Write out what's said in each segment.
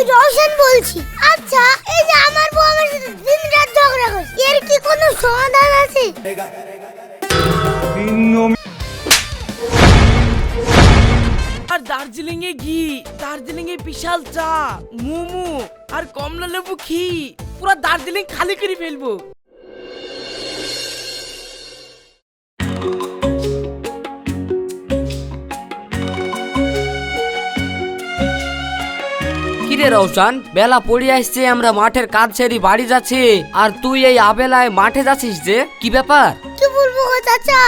আমি রোশন বলছি। আচ্ছা এই যে আমার বউ আমার সাথে দিন রাত ঝগড়া করছে। এর কি কোনো সমাধান আছে? আর দার্জিলিং এ ঘি দার্জিলিং এ বিশাল চা, মোমো আর কমলা লেবু ঘি, পুরো দার্জিলিং খালি করে ফেলব। কিরে রৌশন বেলা পড়ে আসছে, আমরা মাঠের কাজ ছেড়ে বাড়ি যাচ্ছি। আর তুই এই আবেলায় মাঠে যাচ্ছিস যে? কি ব্যাপার? কি বলব গো চাচা?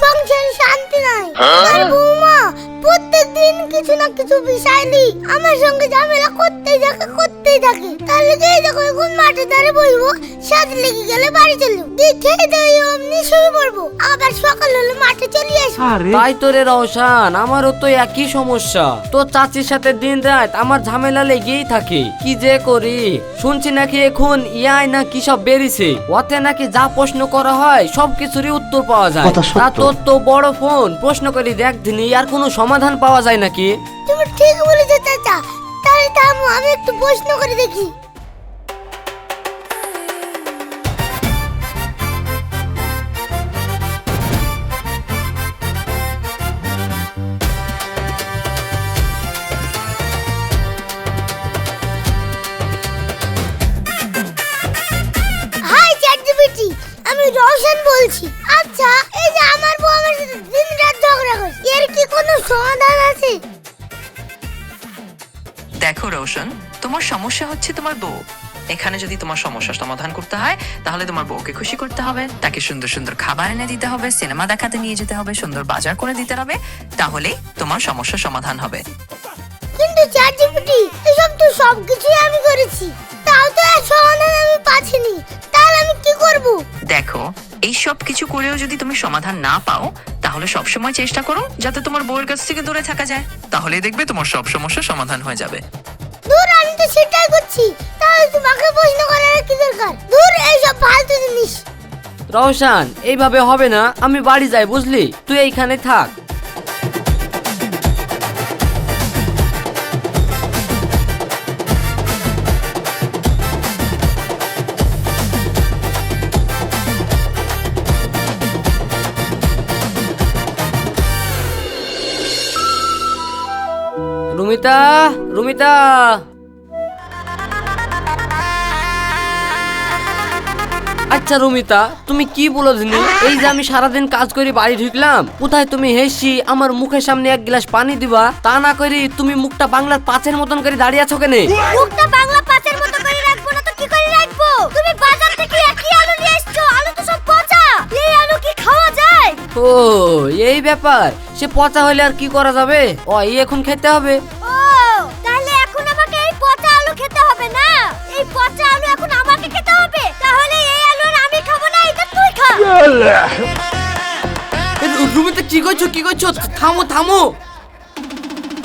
সংসারে শান্তি নাই। আমার বৌমা প্রত্যেক দিন কিছু না কিছু বিষয় নিয়ে আমার সঙ্গে ঝামেলা করতেই থাকে করতেই থাকে। তার লেগে এখন মাঠে ধারে বলব সাত লেগে গেলে বাড়ি চলো। দেখে দেয় অমনি শুরু করব আবার সকাল হলে মাঠে চলে আসব। তাই তো রে রৌশন আমারও তো একই সমস্যা। তোর চাচির সাথে দিন রাত আমার ঝামেলা লেগেই থাকে। কি যে করি? শুনছি নাকি এখন ইয়াই না কি সব বেরিয়েছে। ওতে নাকি যা প্রশ্ন করা হয় সব কিছুরই উত্তর পাওয়া যায়। তা তোর তো বড় ফোন প্রশ্ন করি দেখ দিনি আর কোনো সমাধান পাওয়া যায় নাকি? তুমি ঠিক বলেছ চাচা। তাহলে থামো আমি একটু প্রশ্ন করে দেখি। বলছি। আচ্ছা এই যে আমার বউ আমার সাথে দিন রাত ঝগড়া করছে এর কি কোনো সমাধান আছে? দেখো রোশন তোমার সমস্যা হচ্ছে তোমার বউ। এখানে যদি তোমার সমস্যা সমাধান করতে হয় তাহলে তোমার বউকে খুশি করতে হবে তাকে সুন্দর সুন্দর খাবার এনে দিতে হবে সিনেমা দেখাতে নিয়ে যেতে হবে সুন্দর বাজার করে দিতে হবে তাহলেই তোমার সমস্যা সমাধান হবে। কিন্তু চ্যাটজিপিটি এসব তো সবকিছুই আমি করেছি। তাও তো এর সমাধান আমি পাচ্ছিনি তাহলে আমি কি করব? দেখো এই সব কিছু করেও যদি তুমি সমাধান না পাও তাহলে সব সময় চেষ্টা করো যাতে তোমার বউয়ের কাছ থেকে দূরে থাকা যায়। তাহলেই দেখবে তোমার সব সমস্যা সমাধান হয়ে যাবে। দূর আমি তো সেটাই করছি। তাহলে তোমাকে প্রশ্ন করার কি দরকার? দূর এইসব ফালতু জিনিস। রওশন এইভাবে হবে না। আমি বাড়ি যাই বুঝলি? তুই এইখানে থাক। রুমিতা রুমিতা। আচ্ছা রুমিতা তুমি কি বলো দিনি? এই যে আমি সারাদিন কাজ করে বাড়ি ঢুকলাম কোথায় তুমি হেসি আমার মুখের সামনে এক গ্লাস পানি দিবা? তা না করে তুমি মুখটা বাংলার পাঁচের মতন করে দাঁড়িয়ে আছো কেনে? মুখটা বাংলা পাঁচের মতো করে রাখব না তো কি করে রাখব? তুমি বাজার থেকে একই আলু নিয়ে এসছো আলু তো সব পচা। এই আলু কি খাওয়া যায়? ও এই ব্যাপার সে পচা হলে আর কি করা যাবে? ও এই এখন খেতে হবে? রুমিতা কি করছ? কি করছ? থামো থামো।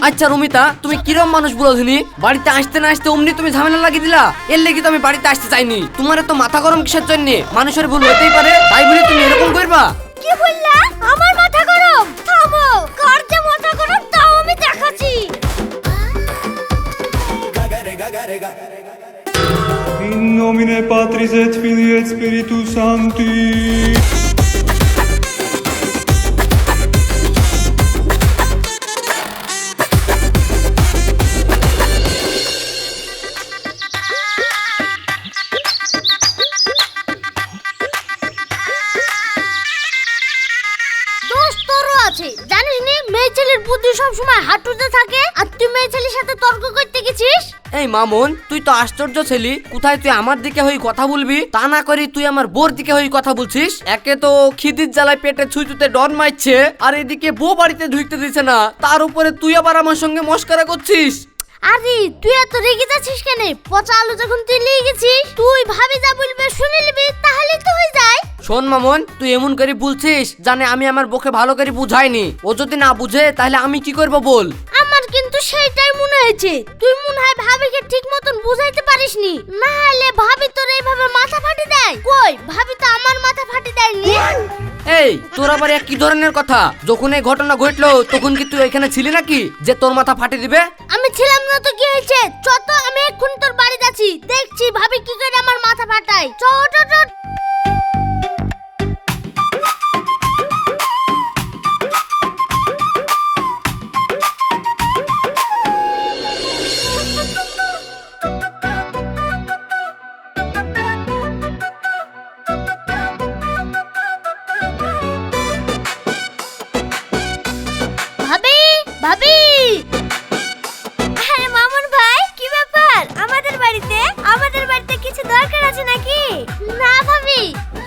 আচ্ছা রুমিতা তুমি কিরম মানুষ বলো দিনি বাড়িতে আসতে না আসতে অমনি তুমি ঝামেলা লাগিয়ে দিলা? এর লেগে তো আমি বাড়িতে আসতে চাইনি। তোমার তো মাথা গরম কিসের জন্য? মানুষের ভুল হতেই পারে তাই বলে তুমি এরকম করবা? কি বললা? আমার মাথা গরম? থামো কার যে মাথা গরম তাও আমি দেখাচ্ছি। Nomine Patris et Filii et Spiritus Sancti. জানিস নি মেয়ে ছেলের বুদ্ধি সব সময় হাঁটুতে থাকে? আর তুই মেয়ে ছেলের সাথে তর্ক করতে গেছিস? এই মামুন তুই তো আশ্চর্য ছেলি। কোথায় তুই আমার দিকে হয়ে কথা বলবি? তা না করি তুই আমার বোর দিকে হয়ে কথা বলছিস। একে তো খিদির জ্বালায় পেটে ছুঁচুতে ডন মারছে আর এদিকে বউ বাড়িতে ঢুকতে দিছে না। তার উপরে তুই আবার আমার সঙ্গে মস্করা করছিস। আরে তুই এত রেগে যাচ্ছিস কেন? পচা আলু যখন তুই নিয়ে গেছিস তুই ভাবি যা বলবে শুনে নিবি তাহলে তো হয়ে যায়। শোন মামুন তুই এমন করে বলছিস জানে আমি আমার বউকে ভালো করে বুঝাইনি। ও যদি না বুঝে তাহলে আমি কি করব বল? আমার কিন্তু সেইটাই মনে হয়েছে। তুই মনে হয় ভাবিকে ঠিক মতন বুঝাইতে পারিসনি। না হলে ভাবি তোর এইভাবে মাথা ফাটি দেয়? কই? ভাবি তো আমার মাথা ফাটি দেয় দেয়নি। এই তোর আবার এক কি ধরনের কথা? যখন এই ঘটনা ঘটলো তখন কি তুই এখানে ছিলি নাকি? যে তোর মাথা ফাটি দিবে? আমি ছিলাম না তো কি হয়েছে? চ তো আমি এক্ষুনি তোর বাড়ি যাচ্ছি। দেখছি ভাবি কি করে আমার মাথা ফাটায়। চ চ চ। ভাবি! আরে মামুন ভাই কি ব্যাপার? আমাদের বাড়িতে আমাদের বাড়িতে কিছু দরকার আছে নাকি? না ভাবি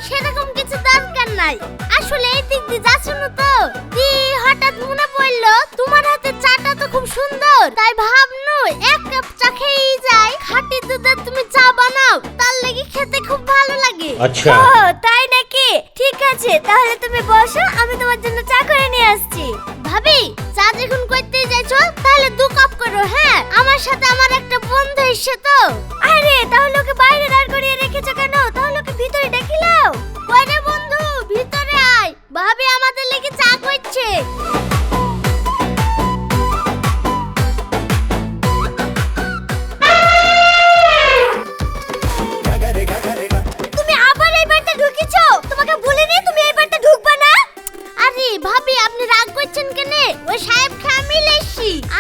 সেরকম কিছু দরকার নাই। আসলে এই দিক দিয়ে যাচ্ছিল তো? দি হঠাৎ মনে পড়ল তোমার হাতে চাটা তো খুব সুন্দর। তাই ভাবনু এক কাপ চা খেয়েই যাই। খাঁটি দুধের তুমি চা বানাও তার লেগে খেতে খুব ভালো লাগে। আচ্ছা। ও তাই নাকি? ঠিক আছে তাহলে তুমি বসো আমি তোমার জন্য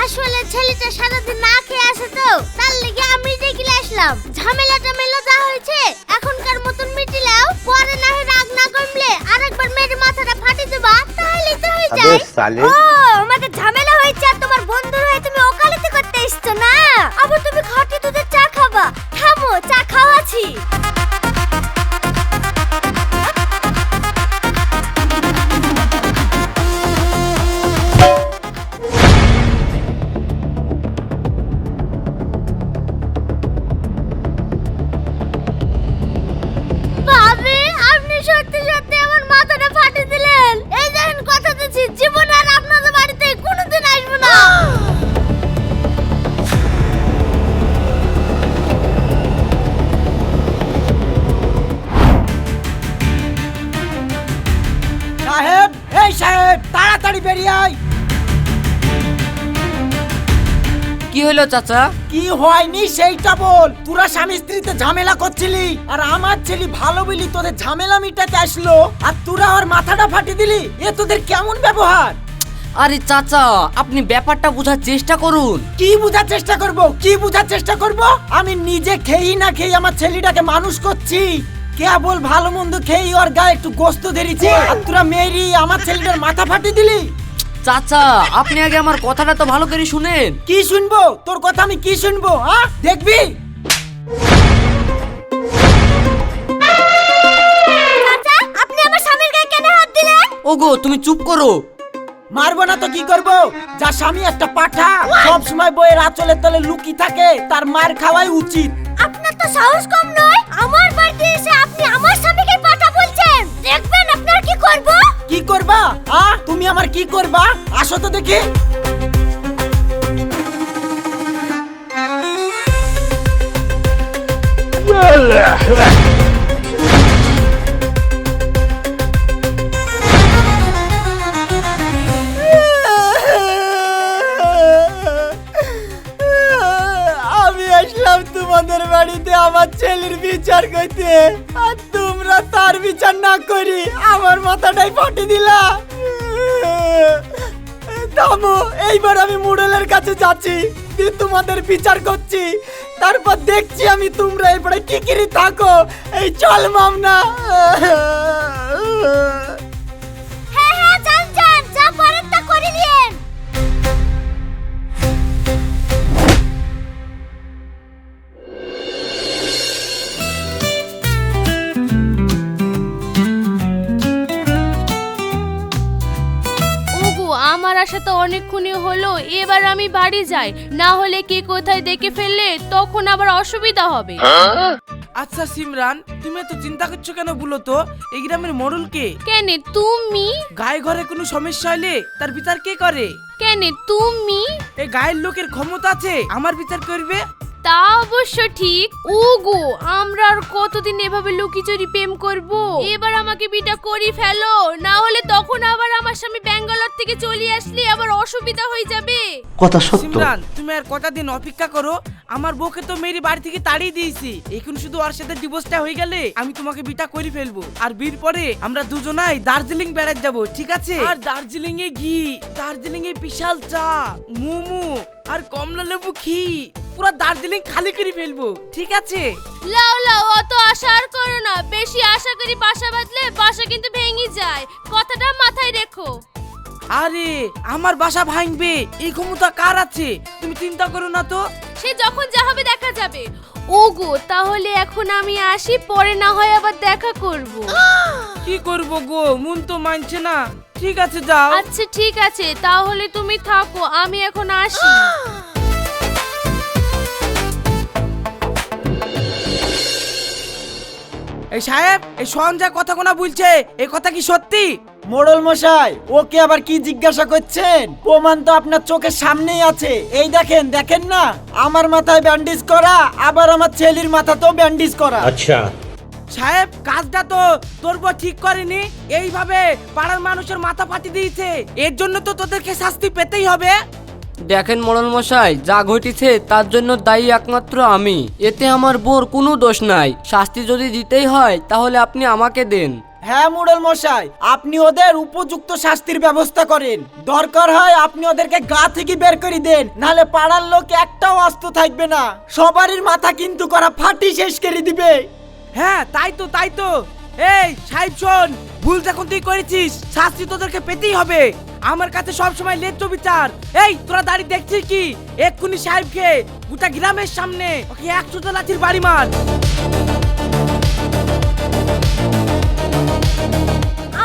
আসলে ছেলেটা সারাদিন না খেয়ে আছে তো তার লেগে আমি দেখি আসলাম। ঝামেলা টামেলা যা হয়েছে এখনকার মতন মিটিলাও পরে না রাগ না কমলে আরেকবার মেয়ের মাথাটা ফাটি দেবা তাহলে তো হয়ে যায়। ও আমাদের সাহেব এই সাহেব তাড়াতাড়ি বেরিয়ে আয়। কি হলো চাচা? কি হয়নি সেইটা বল। তোরা স্বামী স্ত্রীতে ঝামেলা করছিলি আর আমার ছেলে ভালো বলি তোদের ঝামেলা মিটাতে আসলো আর তোরা ওর মাথাটা ফাটিয়ে দিলি এ তোদের কেমন ব্যবহার? আরে চাচা আপনি ব্যাপারটা বোঝার চেষ্টা করুন। কি বুঝার চেষ্টা করব? কি বুঝার চেষ্টা করব? আমি নিজে খেয়েই না খেয়ে আমার ছেলেটাকে মানুষ করছি। কেবল ভালো মন্দ খেয়ে ওর গায়ে একটু গোস্ত ধরেছে আর তোরা মেরি আমার ছেলেটার মাথা ফাটিয়ে দিলি। চাচা আপনি আগে আমার কথাটা তো ভালো করে শুনেন। কি শুনব? তোর কথা আমি কি শুনব হ্যাঁ দেখবি? চাচা আপনি আমার স্বামীর গায়ে কেন হাত দিলেন? ওগো তুমি চুপ করো। মারবো না তো কি করব? যা স্বামী একটা পাঠা সব সময় বইয়ের আঁচলের তলে লুকি থাকে তার মার খাওয়াই উচিত। আপনার তো সাহস কম নয়। আমার বাড়িতে এসে আপনি আমার স্বামীকে পাঠা বলছেন। দেখবেন আপনার কি করব? কি করবা? আ তুমি আমার কি করবা? আসো তো দেখি। আমি ছেলের বিচার করতে আর তোমরা তার বিচার না করি আমার মাথাটাই ফাটি দিলা। থামো, এইবার আমি মুডলের কাছে যাচ্ছি, দিয়ে তোমাদের বিচার করছি। তারপর দেখছি আমি তোমরা এবারে কি কিরি থাকো। এই চল মামনা। তো অনেকক্ষণই হলো এবার আমি বাড়ি যাই। না হলে কে কোথায় দেখে ফেললে তখন আবার অসুবিধা হবে। আচ্ছা সিমরান তুমি এত চিন্তা করছ কেন বলো তো? এই গ্রামের মরুল কে? কেন তুমি? গায়ে ঘরে কোনো সমস্যা হলে তার বিচার কে করে? কেন তুমি? এই গায়ের লোকের ক্ষমতা আছে আমার বিচার করবে? তা অবশ্য ঠিক। ওগো আমরা আর কতদিন এভাবে লুকিচুরি প্রেম করব? এবার আমাকে বিটা করি ফেলো না হলে তখন আবার আমার স্বামী ব্যাঙ্গালোর থেকে চলে আসলে আবার অসুবিধা হয়ে যাবে। সিমরান তুমি আর কটা দিন অপেক্ষা করো? আমার বউকে তো মেরি বাড়ি থেকে তাড়িয়ে দিয়েছি। এখন শুধু ওর সাথে ডিভোর্সটা হয়ে গেলে আমি তোমাকে বিটা করে ফেলব। আর বিয়ের পরে আমরা দুজনাই দার্জিলিং বেড়াতে যাব ঠিক আছে? আর দার্জিলিং এ ঘি দার্জিলিং এ বিশাল চা মোমো আর কমলা লেবু ঘি। পুরো দার্জিলিং খালি করে ফেলব ঠিক আছে? লাও লাও অত আশা আর করো না। বেশি আশা করি বাসা বাঁধলে বাসা কিন্তু ভেঙে যায়। কথাটা মাথায় রেখো। আরে আমার বাসা ভাঙবে। এই ক্ষমতা কার আছে? তুমি চিন্তা করো না তো। সে যখন যা হবে দেখা যাবে। ওগো তাহলে এখন আমি আসি পরে না হয় আবার দেখা করব। কি করব গো? মন তো মানছে না। ঠিক আছে যাও। আচ্ছা ঠিক আছে তাহলে তুমি থাকো আমি এখন আসি। এই সাহেব এই সোহান যা কথা কোনা বলছে এই কথা কি সত্যি? মোড়ল মশাই ওকে আবার কি জিজ্ঞাসা করছেন? প্রমাণ তো আপনার চোখের সামনেই আছে। এই দেখেন দেখেন না আমার মাথায় ব্যান্ডেজ করা আবার আমার ছেলের মাথাতেও ব্যান্ডেজ করা। সাহেব কাজটা তো তোর বউ ঠিক করেনি। এইভাবে পাড়ার মানুষের মাথা ফাটি দিয়েছে। এর জন্য তো তোদেরকে শাস্তি পেতেই হবে। দেখেন মোড়ল মশাই যা ঘটেছে তার জন্য দায়ী একমাত্র আমি। এতে আমার বোর কোনো দোষ নাই। শাস্তি যদি দিতেই হয় তাহলে আপনি আমাকে দেন। হ্যাঁ মোড়ল মশাই আপনি ওদের উপযুক্ত শাস্তির ব্যবস্থা করেন। দরকার হয় আপনি ওদেরকে গা থেকে বের করে দেন নাহলে পাড়ার লোক একটাও অস্ত থাকবে না। সবারই মাথা কিন্তু করা ফাটি শেষ করে দিবে। হ্যাঁ তাই তো তাই তো। এই সাহেব শোন ভুল যখন তুই করেছিস শাস্তি তোদেরকে পেতেই হবে। আমার কাছে সব সময় লেজ্জ বিচার এই তোরা দাঁড়িয়ে দেখছিস কি? এক্ষুনি সাহেবকে গোটা গ্রামের সামনে ওকে একশো লাঠির বাড়ি মার।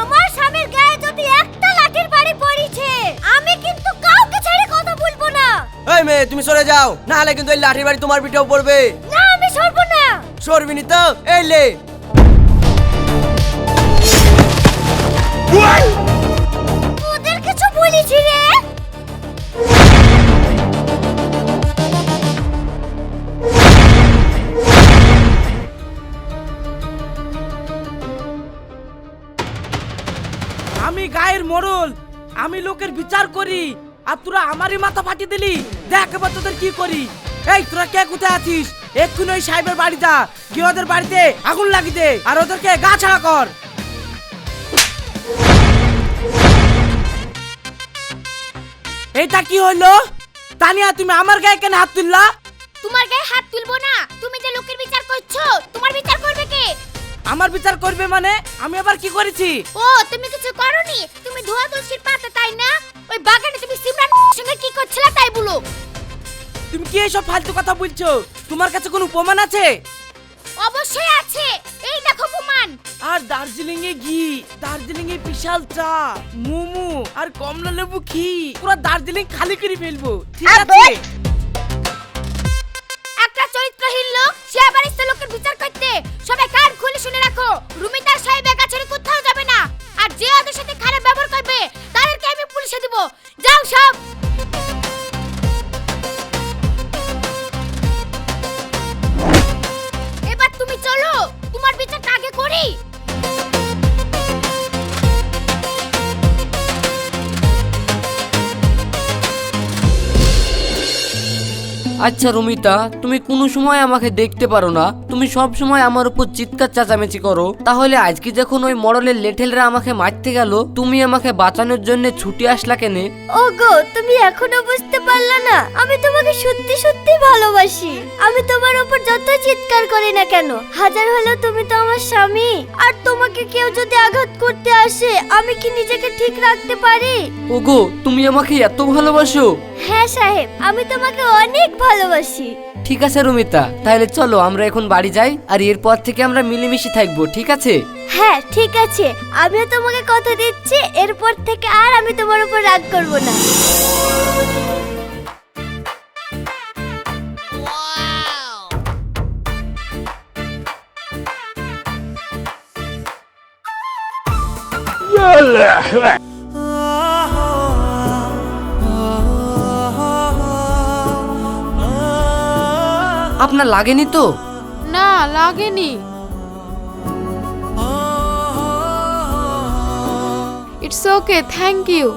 আমার স্বামীর গায়ে যদি একটা লাঠির বাড়ি পড়েছে আমি কিন্তু কাউকে ছেড়ে কথা বলব না। এই মেয়ে তুমি সরে যাও। না হলে কিন্তু এই লাঠির বাড়ি তোমার পিঠেও পড়বে। সরবিনি তো এই লে ওদের কিছু বলেছি রে। আমি গায়ের মোড়ল আমি লোকের বিচার করি আর তোরা আমারই মাথা ফাটিয়ে দিলি। দেখ এবার তোদের কি করি। এই তোরা কে কোথায় আছিস? এক্ষুনি ওই সাহেবের বাড়ি যা গিয়ে ওদের বাড়িতে আগুন লাগিয়ে দে আর ওদেরকে গা ছাড়া কর। এটা কি হলো তানিয়া তুমি আমার গায়ে কেন হাত তুললা? তোমার গায়ে হাত তুলবো না। তুমি যে লোকের বিচার করছ তোমার বিচার করবে কে? আমার বিচার করবে মানে? আমি আবার কি করেছি? ও তুমি কিছু করনি? তুমি ধোয়া তুলসীর পাতা তাই না? ওই বাগানে তুমি সিমরান সঙ্গে কি করছিলে তাই বলো। তুমি কি এসব ফালতু কথা বলছো? তোমার কাছে কোনো প্রমাণ আছে? অবশ্যই আছে। এই দেখো প্রমাণ। আর দার্জিলিং এ ঘি দার্জিলিং এ বিশাল চা মোমো আর কমলা লেবু ঘি। পুরো দার্জিলিং খালি করে ফেলব। ঠিক আছে? একটা চরিত্রহীন লোক সে আবার এসে লোকের বিচার করতে। সবাই কান খুলে শুনে রাখো রুমিতার সাহেবের কাছে কোথাও যাবে না। আর যে ওদের সাথে খারাপ ব্যবহার করবে তাদেরকে আমি পুলিশে দিব। যাও সব। I আচ্ছা রুমিতা তুমি কোনো সময় আমাকে দেখতে পারো না। তুমি সব সময় আমার উপর চিৎকার চেঁচামেচি করো। তাহলে আজকে যখন ওই মডেলের লেঠেলরা আমাকে মারতে গেল তুমি আমাকে বাঁচানোর জন্য ছুটি আসলা কেনে? ওগো তুমি এখনও বুঝতে পারলে না। আমি তোমাকে সত্যি সত্যি ভালোবাসি। আমি তোমার উপর যত চিৎকার করি না কেন হাজার হলেও তুমি তো আমার স্বামী। আর তোমাকে কেউ যদি আঘাত করতে আসে আমি কি নিজেকে ঠিক রাখতে পারি? ওগো তুমি আমাকে এত ভালোবাসো। হ্যাঁ সাহেব আমি তোমাকে অনেক ভালোবাসি। ঠিক আছে রুমিতা তাহলে চলো আমরা এখন বাড়ি যাই আর এরপর থেকে আমরা মিলেমিশে থাকব ঠিক আছে? হ্যাঁ ঠিক আছে। আমিও তোমাকে কথা দিচ্ছি এরপর থেকে আর আমি তোমার উপর রাগ করব না। আপনার লাগেনি তো? না লাগেনি। ইটস ওকে থ্যাংক ইউ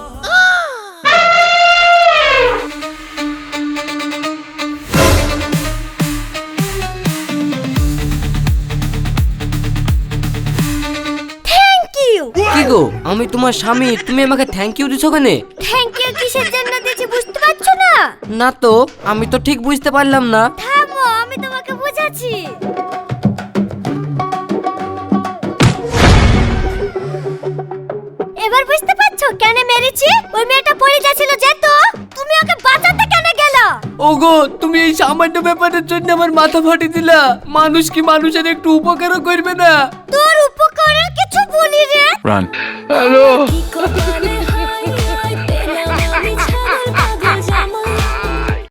কি গো আমি তোমার স্বামী তুমি আমাকে থ্যাংক ইউ দিছো কেনে? থ্যাংক ইউ কিসের জন্য দিয়েছি বুঝতে পারছ না? না তো আমি তো ঠিক বুঝতে পারলাম না। থামো আমি এবার বুঝতে পারছ কেন মেরেছি? ওই মেয়েটা পড়ে যাচ্ছিল যেত তুমি ওকে বাঁচাতে কেন গেলা? ওগো তুমি এই সামান্য ব্যাপারের জন্য আমার মাথা ফাটিয়ে দিলা। মানুষ কি মানুষের একটু উপকারও করবে না? তোর উপকারের কিছু বলি রে Run. কি করে